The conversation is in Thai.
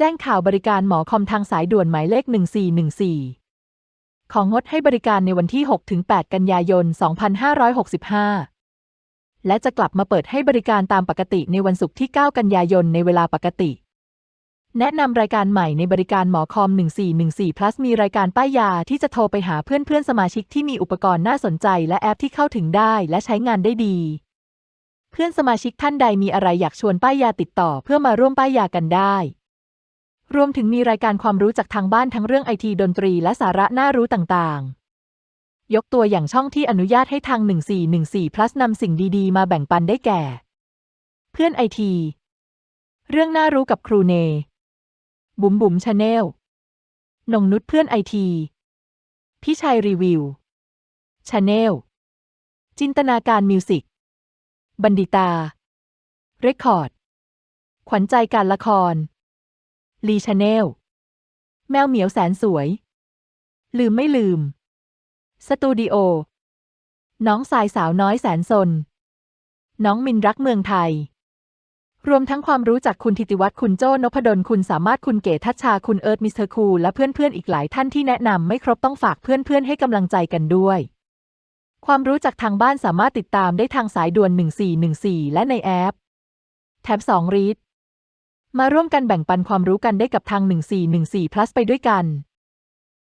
แจ้งข่าวบริการหมอคอมทางสายด่วนหมายเลข 1414 ของงดให้บริการในวันที่ 6-8 กันยายน 2565 และจะกลับมาเปิดให้บริการตามปกติในวันศุกร์ที่ 9 กันยายนในเวลาปกติ แนะนำรายการใหม่ในบริการหมอคอม 1414 plus มีรายการป้ายยาที่จะโทรไปหาเพื่อนๆ สมาชิกที่มีอุปกรณ์น่าสนใจ และแอปที่เข้าถึงได้และใช้งานได้ดี เพื่อนสมาชิกท่านใดมีอะไรอยากชวนป้ายยาติดต่อเพื่อมาร่วมป้ายยากันได้ รวมถึงมีรายการความรู้จากทางบ้านทั้งเรื่องไอทีดนตรีและสาระน่ารู้ต่างๆ ยกตัวอย่างช่องที่อนุญาตให้ทาง 1414 plus นำสิ่งดีๆ มาแบ่งปันได้แก่ เพื่อนไอที เรื่องน่ารู้กับครูเน บุ๋มบุ๋มชาแนลนงนุชเพื่อนไอทีพี่ชัยรีวิวชาแนลจินตนาการมิวสิก บันดิตา เรคคอร์ด ขวัญใจการละคร ลีชาแนล แมวเหมียวแสนสวย ลืมไม่ลืม สตูดิโอ น้องสายสาวน้อยแสนสน น้องมินรักเมืองไทย รวมทั้งความรู้จากคุณธิติวัฒน์คุณโจ้นพดล คุณสามารถคุณเก๋ทัชชา คุณเอิร์ธมิสเตอร์คูลและเพื่อนๆ อีกหลายท่านที่แนะนำไม่ครบต้องฝากเพื่อนๆ ให้กำลังใจกันด้วย ความรู้จากทางบ้านสามารถติดตามได้ทางสายด่วน 1414 และในแอปแท็บ2 read มาร่วมกันแบ่งปันความรู้กันได้กับทาง 1414 plus ไปด้วยกัน